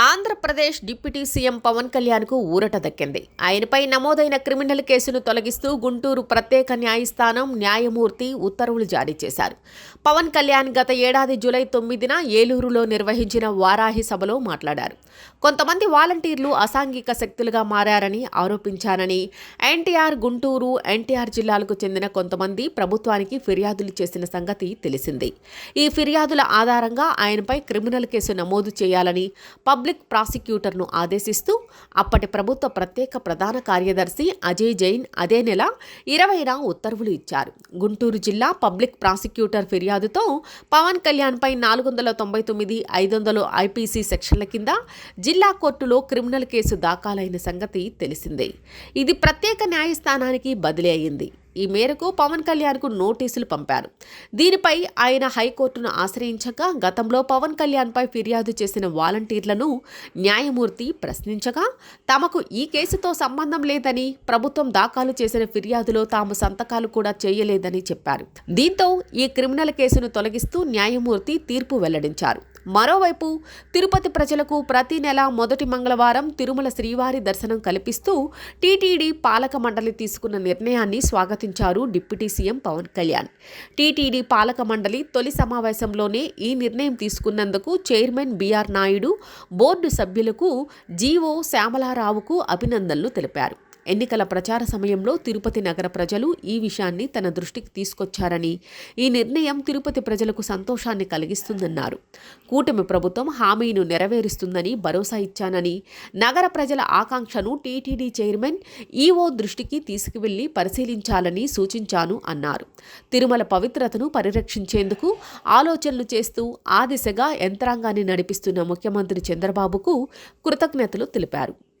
Andhra Pradesh deputy CM Pawan కళ్యాణ్కు ఊరట దక్కింది. ఆయనపై నమోదైన క్రిమినల్ కేసును తొలగిస్తూ గుంటూరు ప్రత్యేక న్యాయస్థానం న్యాయమూర్తి ఉత్తర్వులు జారీ చేశారు. పవన్ కళ్యాణ్ గత ఏడాది జూలై తొమ్మిదిన ఏలూరులో నిర్వహించిన వారాహి సభలో మాట్లాడారు. కొంతమంది వాలంటీర్లు అసాంఘిక శక్తులుగా మారారని ఆరోపించారని ఎన్టీఆర్ గుంటూరు ఎన్టీఆర్ జిల్లాలకు చెందిన కొంతమంది ప్రభుత్వానికి ఫిర్యాదులు చేసిన సంగతి తెలిసింది. ఈ ఫిర్యాదుల ఆధారంగా ఆయనపై క్రిమినల్ కేసు నమోదు చేయాలని పబ్లిక్ ప్రాసిక్యూటర్ను ఆదేశిస్తూ అప్పటి ప్రభుత్వ ప్రత్యేక ప్రధాన కార్యదర్శి అజయ్ జైన్ అదే నెల ఇరవైన ఉత్తర్వులు ఇచ్చారు. గుంటూరు జిల్లా పబ్లిక్ ప్రాసిక్యూటర్ ఫిర్యాదుతో పవన్ కళ్యాణ్పై నాలుగు వందల తొంభై తొమ్మిది ఐదు వందలు ఐపీసీ సెక్షన్ల కింద జిల్లా కోర్టులో క్రిమినల్ కేసు దాఖలైన సంగతి తెలిసిందే. ఇది ప్రత్యేక న్యాయస్థానానికి బదిలీ అయింది. ఈ మేరకు పవన్ కళ్యాణ్కు నోటీసులు పంపారు. దీనిపై ఆయన హైకోర్టును ఆశ్రయించగా గతంలో పవన్ కళ్యాణ్పై ఫిర్యాదు చేసిన వాలంటీర్లను న్యాయమూర్తి ప్రశ్నించగా తమకు ఈ కేసుతో సంబంధం లేదని ప్రభుత్వం దాఖలు చేసిన ఫిర్యాదులో తాము సంతకాలు కూడా చేయలేదని చెప్పారు. దీంతో ఈ క్రిమినల్ కేసును తొలగిస్తూ న్యాయమూర్తి తీర్పు వెల్లడించారు. మరోవైపు తిరుపతి ప్రజలకు ప్రతి నెల మొదటి మంగళవారం తిరుమల శ్రీవారి దర్శనం కల్పిస్తూ టీటీడీ పాలక మండలి తీసుకున్న నిర్ణయాన్ని స్వాగతించారు deputy CM Pawan Kalyan. TTD పాలక మండలి తొలి సమావేశంలోనే ఈ నిర్ణయం తీసుకున్నందుకు చైర్మన్ బీఆర్ నాయుడు బోర్డు సభ్యులకు జీఓ శ్యామలారావుకు అభినందనలు తెలిపారు. ఎన్నికల ప్రచార సమయంలో తిరుపతి నగర ప్రజలు ఈ విషయాన్ని తన దృష్టికి తీసుకొచ్చారని ఈ నిర్ణయం తిరుపతి ప్రజలకు సంతోషాన్ని కలిగిస్తుందన్నారు. కూటమి ప్రభుత్వం హామీను నెరవేరుస్తుందని భరోసా ఇచ్చానని నగర ప్రజల ఆకాంక్షను టీటీడీ చైర్మన్ ఈఓ దృష్టికి తీసుకువెళ్ళి పరిశీలించాలని సూచించాను అన్నారు. తిరుమల పవిత్రతను పరిరక్షించేందుకు ఆలోచనలు చేస్తూ ఆ దిశగా యంత్రాంగాన్ని నడిపిస్తున్న ముఖ్యమంత్రి చంద్రబాబుకు కృతజ్ఞతలు తెలిపారు.